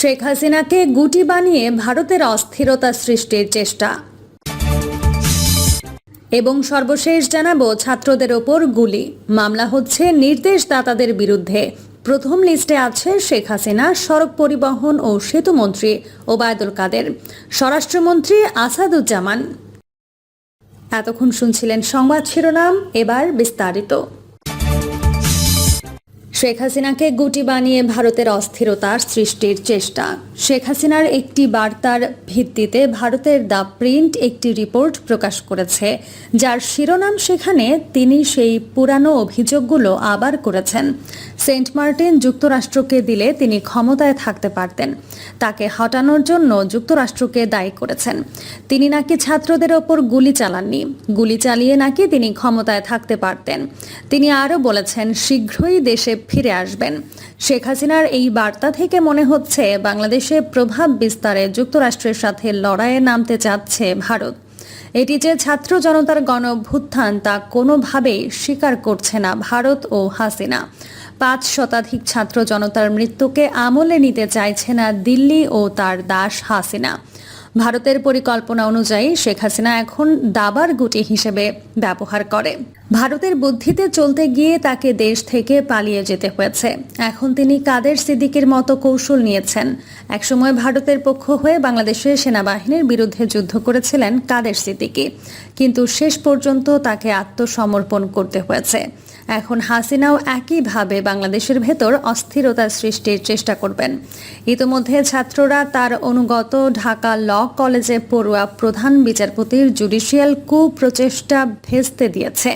শেখ হাসিনাকে গুটি বানিয়ে ভারতের অস্থিরতা সৃষ্টির চেষ্টা। এবং সর্বশেষ জানাব ছাত্রদের ওপর গুলি। মামলা হচ্ছে নির্দেশদাতাদের বিরুদ্ধে। প্রথম লিস্টে আছে শেখ হাসিনা, সড়ক পরিবহন ও সেতু মন্ত্রী ওবায়দুল কাদের, স্বরাষ্ট্রমন্ত্রী আসাদুজ্জামান। এতক্ষণ শুনছিলেন সংবাদ শিরোনাম, এবার বিস্তারিত। শেখ হাসিনাকে গুটি বানিয়ে ভারতের অস্থিরতার সৃষ্টির চেষ্টা। শেখ হাসিনার একটি বার্তার ভিত্তিতে ভারতের দ্য প্রিন্ট একটি রিপোর্ট প্রকাশ করেছে, যার শিরোনাম সেখানে তিনি সেই পুরানো অভিযোগগুলো আবার করেছেন। সেন্ট মার্টিন যুক্তরাষ্ট্রকে দিলে তিনি ক্ষমতায় থাকতে পারতেন, তাকে হটানোর জন্য যুক্তরাষ্ট্রকে দায়ী করেছেন। তিনি নাকি ছাত্রদের ওপর গুলি চালাননি, গুলি চালিয়ে নাকি তিনি ক্ষমতায় থাকতে পারতেন। তিনি আরও বলেছেন, শীঘ্রই দেশে ফিরে আসবেন। শেখ হাসিনার এই বার্তা থেকে মনে হচ্ছে বাংলাদেশে প্রভাব বিস্তারে যুক্তরাষ্ট্রের সাথে লড়াইয়ে নামতে চাচ্ছে ভারত। এটি যে ছাত্র জনতার গণ অভ্যুত্থান তা কোনোভাবেই স্বীকার করছে না ভারত ও হাসিনা। পাঁচ শতাধিক ছাত্র জনতার মৃত্যুকে আমলে নিতে চাইছে না দিল্লি ও তার দাস হাসিনা। ভারতের পরিকল্পনা অনুযায়ী শেখ হাসিনা এখন দাবার গুটি হিসেবে ব্যবহার করে। ভারতের বুদ্ধিতে চলতে গিয়ে তাকে দেশ থেকে পালিয়ে যেতে হয়েছে। এখন তিনি কাদের সিদ্দিকের মতো কৌশল নিয়েছেন? একসময় ভারতের পক্ষ হয়ে বাংলাদেশের সেনাবাহিনীর বিরুদ্ধে যুদ্ধ করেছিলেন কাদের সিদ্দিকি। কিন্তু শেষ পর্যন্ত তাকে আত্মসমর্পণ করতে হয়েছে। এখন হাসিনাও একইভাবে বাংলাদেশের ভেতর অস্থিরতা সৃষ্টির চেষ্টা করবেন। ইতোমধ্যে ছাত্ররা তার অনুগত ঢাকা ল কলেজে পড়ুয়া প্রধান বিচারপতির জুডিশিয়াল কু প্রচেষ্টা ভেস্তে দিয়েছে।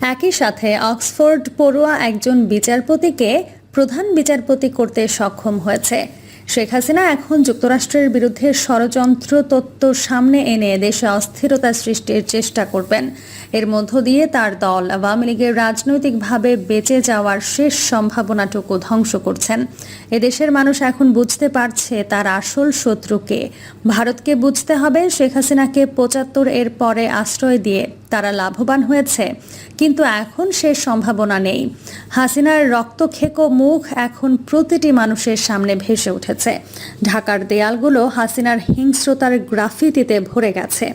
একই সাথে অক্সফোর্ড পড়ুয়া একজন বিচারপতিকে প্রধান বিচারপতি করতে সক্ষম হয়েছে। শেখ হাসিনা এখন যুক্তরাষ্ট্রের বিরুদ্ধে ষড়যন্ত্র তত্ত্ব সামনে এনে দেশে অস্থিরতা সৃষ্টির চেষ্টা করবেন। এর মধ্য দিয়ে তার দল আওয়ামী লীগের রাজনৈতিকভাবে বেঁচে যাওয়ার শেষ সম্ভাবনাটুকু ধ্বংস করছেন। এদেশের মানুষ এখন বুঝতে পারছে তার আসল শত্রুকে ভারতকে বুঝতে হবে শেখ হাসিনাকে পঁচাত্তর এর পরে আশ্রয় দিয়ে তারা লাভবান হয়েছে, কিন্তু এখন সে সম্ভাবনা নেই। হাসিনার রক্তখেকো মুখ এখন প্রতিটি মানুষের সামনে ভেসে উঠেছে। ঢাকার দেয়ালগুলো হাসিনার হিংস্রতার গ্রাফিতিতে ভরে গেছে।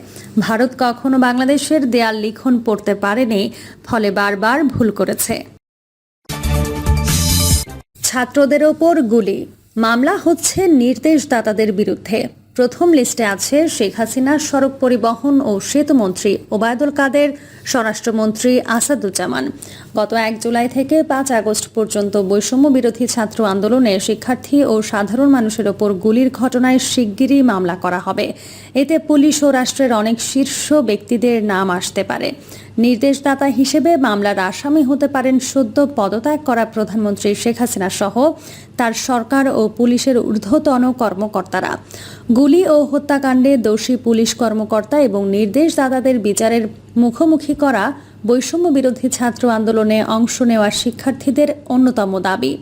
ভারত কখনো বাংলাদেশের দেয়াল লিখন পড়তে পারেনি, ফলে বারবার ভুল করেছে। ছাত্রদের ওপর গুলি। মামলা হচ্ছে নির্দেশদাতাদের বিরুদ্ধে। প্রথম লিস্টে আছে শেখ হাসিনা, সড়ক পরিবহন ও সেতু মন্ত্রী ওবায়দুল কাদের, স্বরাষ্ট্রমন্ত্রী আসাদুজ্জামান। গত এক জুলাই থেকে পাঁচ আগস্ট পর্যন্ত বৈষম্য বিরোধী ছাত্র আন্দোলনে শিক্ষার্থী ও সাধারণ মানুষের ওপর গুলির ঘটনায় শিগগিরই মামলা করা হবে। এতে পুলিশ ও রাষ্ট্রের অনেক শীর্ষ ব্যক্তিদের নাম আসতে পারে। নির্দেশদাতা হিসেবে মামলার আসামি হতে পারেন সদ্য পদত্যাগ করা প্রধানমন্ত্রী শেখ হাসিনা সহ তার সরকার ও পুলিশের ঊর্ধ্বতন কর্মকর্তারা। গুলি ও হত্যাকাণ্ডে দোষী পুলিশ কর্মকর্তা এবং নির্দেশদাতাদের বিচারের মুখোমুখি করা বৈষম্য বিরোধী ছাত্র আন্দোলনে অংশ নেওয়া শিক্ষার্থীদের অন্যতম দাবি।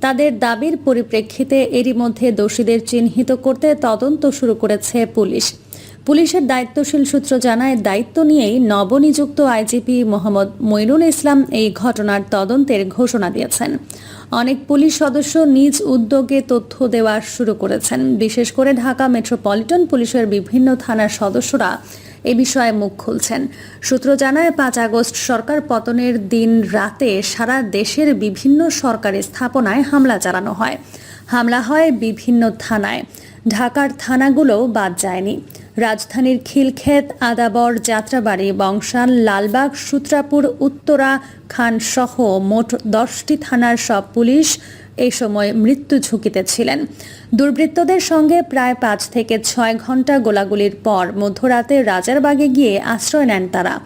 তাদের দাবির পরিপ্রেক্ষিতে এরই মধ্যে দোষীদের চিহ্নিত করতে তদন্ত শুরু করেছে পুলিশ। পুলিশের দায়িত্বশীল সূত্র জানায়, দায়িত্ব নিয়েই নবনিযুক্ত আইজিপি মোহাম্মদ মইনুল ইসলাম এই ঘটনার তদন্তের ঘোষণা দিয়েছেন। অনেক পুলিশ সদস্য নিজ উদ্যোগে তথ্য দেওয়া শুরু করেছেন। বিশেষ করে ঢাকা মেট্রোপলিটন পুলিশের বিভিন্ন থানার সদস্যরা এ বিষয়ে মুখ খুলছেন। সূত্র জানায়, পাঁচ আগস্ট সরকার পতনের দিন রাতে সারা দেশের বিভিন্ন সরকারি স্থাপনায় হামলা চালানো হয়। হামলা হয় বিভিন্ন থানায়। ঢাকার থানাগুলোও বাদ যায়নি। রাজধানীর খিলক্ষেত, আদাবর, যাত্রাবাড়ি বংশাল লালবাগ, সূত্রাপুর, উত্তরা, খানসহ মোট দশটি থানার সব পুলিশ এ সময় মৃত্যু ঝুঁকিতে ছিলেন। দুর্বৃত্তদের সঙ্গে প্রায় পাঁচ থেকে ছয় ঘণ্টা গোলাগুলির পর মধ্যরাতে রাজারবাগে গিয়ে আশ্রয় নেন তারা।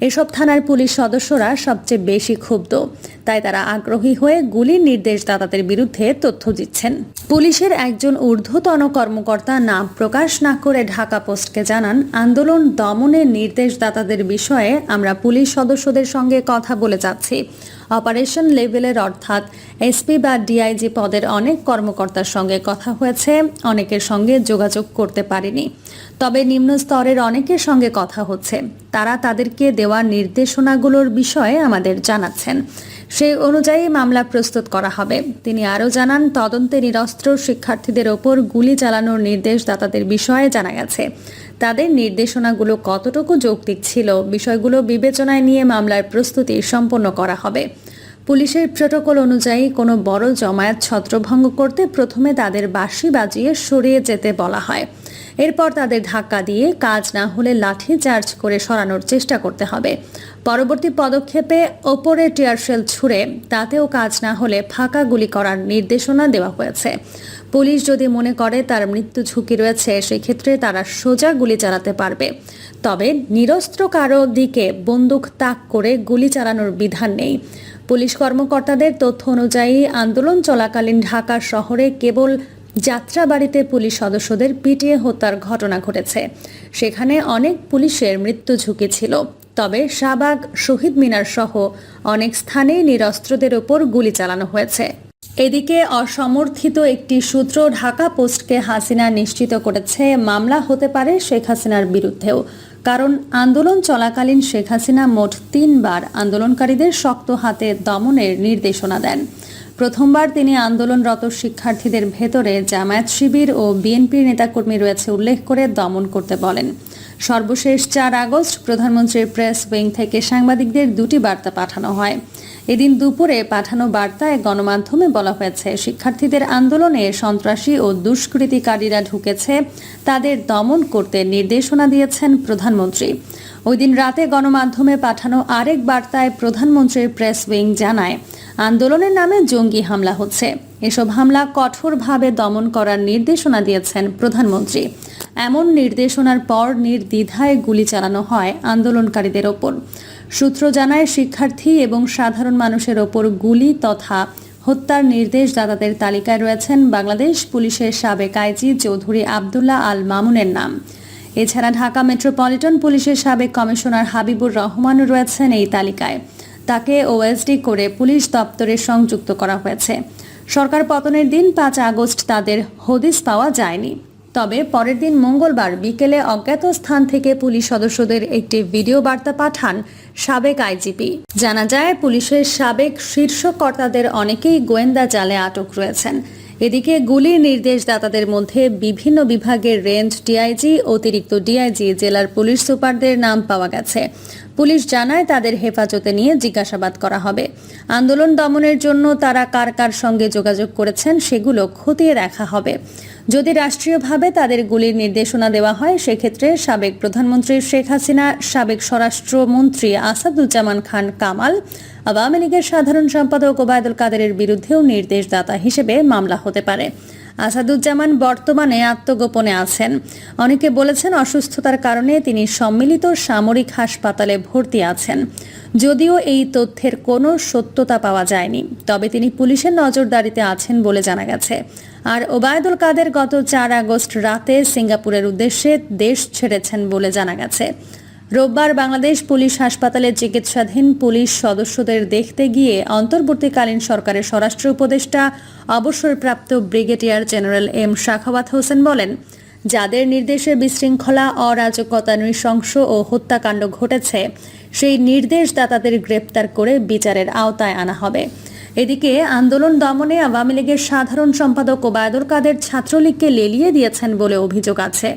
এসব থানার পুলিশ সদস্যরা সবচেয়ে বেশি ক্ষুব্ধ। তাই তারা আগ্রহী হয়ে গুলির নির্দেশদাতাদের বিরুদ্ধে তথ্য দিচ্ছেন। পুলিশের একজন ঊর্ধ্বতন কর্মকর্তা নাম প্রকাশ না করে ঢাকা পোস্টকে জানান, আন্দোলন দমনের নির্দেশদাতাদের বিষয়ে আমরা পুলিশ সদস্যদের সঙ্গে কথা বলে যাচ্ছি। অপারেশন লেভেলের অর্থাৎ এসপি বা ডিআইজি পদের অনেক কর্মকর্তার সঙ্গে কথা হয়েছে, অনেকের সঙ্গে যোগাযোগ করতে পারেনি। তবে নিম্ন স্তরের অনেকের সঙ্গে কথা হচ্ছে। তারা তাদেরকে দেওয়া নির্দেশনাগুলোর বিষয়ে আমাদের জানাচ্ছেন। সেই অনুযায়ী মামলা প্রস্তুত করা হবে। তিনি আরও জানান, তদন্তে নিরস্ত্র শিক্ষার্থীদের ওপর গুলি চালানোর নির্দেশ দাতাদের বিষয়ে জানা গেছে। তাদের নির্দেশনাগুলো কতটুকু যৌক্তিক ছিল বিষয়গুলো বিবেচনায় নিয়ে মামলার প্রস্তুতি সম্পন্ন করা হবে। পুলিশের প্রোটোকল অনুযায়ী কোনো বড় জমায়েত ছত্রভঙ্গ করতে প্রথমে তাদের বাঁশি বাজিয়ে সরিয়ে যেতে বলা হয়। এরপর তাদের ধাক্কা দিয়ে কাজ না হলে লাঠি চার্জ করে সরানোর চেষ্টা করতে হবে। পরবর্তী পদক্ষেপে ওপরে টিয়ারশেল ছুড়ে তাতেও কাজ না হলে ফাঁকা গুলি করার নির্দেশনা দেওয়া হয়েছে। পুলিশ যদি মনে করে তার মৃত্যু ঝুঁকি রয়েছে, সেক্ষেত্রে তারা সোজা গুলি চালাতে পারবে। তবে নিরস্ত্র কারও দিকে বন্দুক তাক করে গুলি চালানোর বিধান নেই। পুলিশ কর্মকর্তাদের তথ্য অনুযায়ী আন্দোলন চলাকালীন ঢাকা শহরে কেবল যাত্রাবাড়িতে পুলিশ সদস্যদের পিটিয়ে হত্যার ঘটনা ঘটেছে। সেখানে অনেক পুলিশের মৃত্যু ঝুঁকি ছিল। তবে শাহবাগ, শহীদ মিনার সহ অনেক স্থানেই নিরস্ত্রদের ওপর গুলি চালানো হয়েছে। এদিকে অসমর্থিত একটি সূত্র ঢাকা পোস্টকে হাসিনা নিশ্চিত করেছে। মামলা হতে পারে শেখ হাসিনার বিরুদ্ধেও। কারণ আন্দোলন চলাকালীন শেখ হাসিনা মোট তিনবার আন্দোলনকারীদের শক্ত হাতে দমনের নির্দেশনা দেন। প্রথমবার তিনি আন্দোলনরত শিক্ষার্থীদের ভেতরে জামায়াত শিবির ও বিএনপির নেতাকর্মী রয়েছে উল্লেখ করে দমন করতে বলেন। সর্বশেষ চার আগস্ট প্রধানমন্ত্রীর প্রেস উইং থেকে সাংবাদিকদের দুটি বার্তা পাঠানো হয়। এদিন দুপুরে পাঠানো বার্তায় গণমাধ্যমে বলা হয়েছে, শিক্ষার্থীদের আন্দোলনে সন্ত্রাসী ও দুষ্কৃতিকারীরা ঢুকেছে, তাদের দমন করতে নির্দেশনা দিয়েছেন প্রধানমন্ত্রী। ওই দিন রাতে গণমাধ্যমে পাঠানো আরেক বার্তায় প্রধানমন্ত্রীর প্রেস উইং জানায়, আন্দোলনের নামে জঙ্গি হামলা হচ্ছে। এসব হামলা কঠোরভাবে দমন করার নির্দেশনা দিয়েছেন প্রধানমন্ত্রী। এমন নির্দেশনার পর নির্দ্বিধায় গুলি চালানো হয় আন্দোলনকারীদের ওপর। সূত্র জানায়, শিক্ষার্থী এবং সাধারণ মানুষের ওপর গুলি তথা হত্যার নির্দেশদাতাদের তালিকায় রয়েছেন বাংলাদেশ পুলিশের সাবেক আইজি চৌধুরী আবদুল্লাহ আল মামুনের নাম। এছাড়া ঢাকা মেট্রোপলিটন পুলিশের সাবেক কমিশনার হাবিবুর রহমানও রয়েছেন এই তালিকায়। তাকে ওএসডি করে পুলিশ দপ্তরে সংযুক্ত করা হয়েছে। সরকার পতনের দিন পাঁচ আগস্ট তাদের হদিস পাওয়া যায়নি। তবে পরের দিন মঙ্গলবার বিকেলে অজ্ঞাত স্থান থেকে পুলিশ সদস্যদের একটি ভিডিও বার্তা পাঠান সাবেক আইজিপি জানা যায়, পুলিশের সাবেক শীর্ষ কর্তাদের অনেকেই গোয়েন্দা জালে আটক রয়েছেন। এদিকে গুলির নির্দেশদাতাদের মধ্যে বিভিন্ন বিভাগের রেঞ্জ ডিআইজি, অতিরিক্ত ডিআইজি, জেলার পুলিশ সুপারদের নাম পাওয়া গেছে। পুলিশ জানায় তাদের হেফাজতে নিয়ে জিজ্ঞাসাবাদ করা হবে। আন্দোলন দমনের জন্য তারা কার কার সঙ্গে যোগাযোগ করেছেন সেগুলো খতিয়ে দেখা হবে। যদি রাষ্ট্রীয়ভাবে তাদের গুলির নির্দেশনা দেওয়া হয়, সেক্ষেত্রে সাবেক প্রধানমন্ত্রী শেখ হাসিনা, সাবেক স্বরাষ্ট্রমন্ত্রী আসাদুজ্জামান খান কামাল, আওয়ামী লীগের সাধারণ সম্পাদক ওবায়দুল কাদেরের বিরুদ্ধেও নির্দেশদাতা হিসেবে মামলা হতে পারে। আসাদুজ্জামান বর্তমানে আত্মগোপনে আছেন। অনেকে বলেছেন অসুস্থতার কারণে তিনি সম্মিলিত সামরিক হাসপাতালে ভর্তি আছেন। যদিও এই তথ্যের কোনো সত্যতা পাওয়া যায়নি, তবে তিনি পুলিশের নজরদারিতে আছেন বলে জানা গেছে। আর ওবায়দুল কাদের গত চার আগস্ট রাতে সিঙ্গাপুরের উদ্দেশ্যে দেশ ছেড়েছেন বলে জানা গেছে। রোববার বাংলাদেশ পুলিশ হাসপাতালে চিকিৎসাধীন পুলিশ সদস্যদের দেখতে গিয়ে অন্তর্বর্তীকালীন সরকারের স্বরাষ্ট্র উপদেষ্টা, অবসরপ্রাপ্ত brigadier general M Shakhawat Hossain বলেন, যাদের নির্দেশে বিশৃঙ্খলা, অরাজকতা, নৃশংস ও হত্যাকাণ্ড ঘটেছে, সেই নির্দেশদাতাদের গ্রেপ্তার করে বিচারের আওতায় আনা হবে। এদিকে আন্দোলন দমনে আওয়ামী লীগের সাধারণ সম্পাদক ওবায়দুল কাদের ছাত্রলীগকে লেলিয়ে দিয়েছেন বলে অভিযোগ আছে।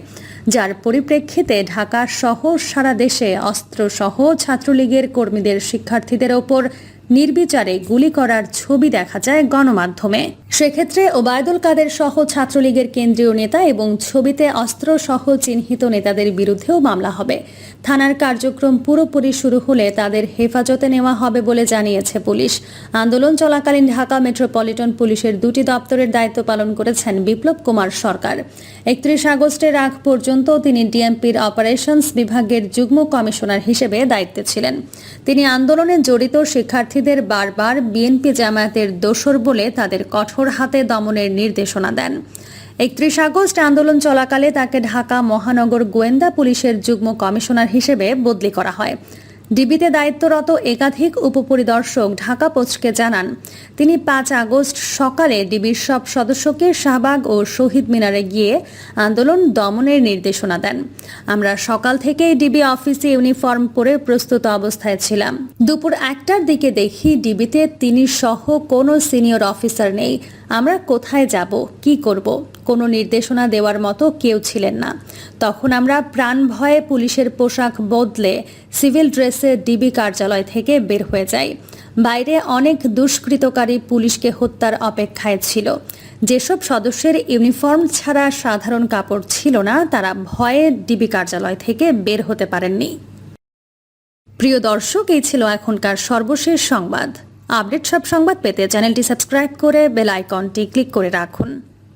যার পরিপ্রেক্ষিতে ঢাকা সহ সারা দেশে অস্ত্রসহ ছাত্রলীগের কর্মীদের শিক্ষার্থীদের ওপর নির্বিচারে গুলি করার ছবি দেখা যায় গণমাধ্যমে। সেক্ষেত্রে ওবায়দুল কাদের সহ ছাত্রলীগের কেন্দ্রীয় নেতা এবং ছবিতে অস্ত্র সহ চিহ্নিত নেতাদের বিরুদ্ধেও মামলা হবে। থানার কার্যক্রম পুরোপুরি শুরু হলে তাদের হেফাজতে নেওয়া হবে বলে জানিয়েছে পুলিশ। আন্দোলন চলাকালীন ঢাকা মেট্রোপলিটন পুলিশের দুটি দপ্তরের দায়িত্ব পালন করেছেন বিপ্লব কুমার সরকার। একত্রিশ আগস্টের আগ পর্যন্ত তিনি ডিএমপির অপারেশনস বিভাগের যুগ্ম কমিশনার হিসেবে দায়িত্বে ছিলেন। তিনি আন্দোলনে জড়িত শিক্ষার্থীদের বারবার বিএনপি জামায়াতের দোসর বলে তাদের কঠোর হাতে দমনের নির্দেশনা দেন। একত্রিশ আগস্ট আন্দোলন চলাকালে তাকে ঢাকা মহানগর গোয়েন্দা পুলিশের যুগ্ম কমিশনার হিসেবে বদলি করা হয়। ডিবিতে দায়িত্বরত একাধিক উপপরিদর্শক ঢাকা পোস্টকে জানান, তিনি পাঁচ আগস্ট সকালে ডিবির সব সদস্যকে শাহবাগ ও শহীদ মিনারে গিয়ে আন্দোলন দমনের নির্দেশনা দেন। আমরা সকাল থেকেই ডিবি অফিসে ইউনিফর্ম পরে প্রস্তুত অবস্থায় ছিলাম। দুপুর একটার দিকে দেখি ডিবিতে তিনি সহ কোনো সিনিয়র অফিসার নেই। আমরা কোথায় যাব, কি করব কোনো নির্দেশনা দেওয়ার মতো কেউ ছিলেন না। তখন আমরা প্রাণ ভয়ে পুলিশের পোশাক বদলে সিভিল ড্রেসে ডিবি কার্যালয় থেকে বের হয়ে যাই। বাইরে অনেক দুষ্কৃতকারী পুলিশকে হত্যার অপেক্ষায় ছিল। যেসব সদস্যের ইউনিফর্ম ছাড়া সাধারণ কাপড় ছিল না, তারা ভয়ে ডিবি কার্যালয় থেকে বের হতে পারেননি। প্রিয় দর্শক, এই ছিল এখনকার সর্বশেষ সংবাদ। আপডেট সব সংবাদ পেতে চ্যানেলটি সাবস্ক্রাইব করে বেল আইকনটি ক্লিক করে রাখুন।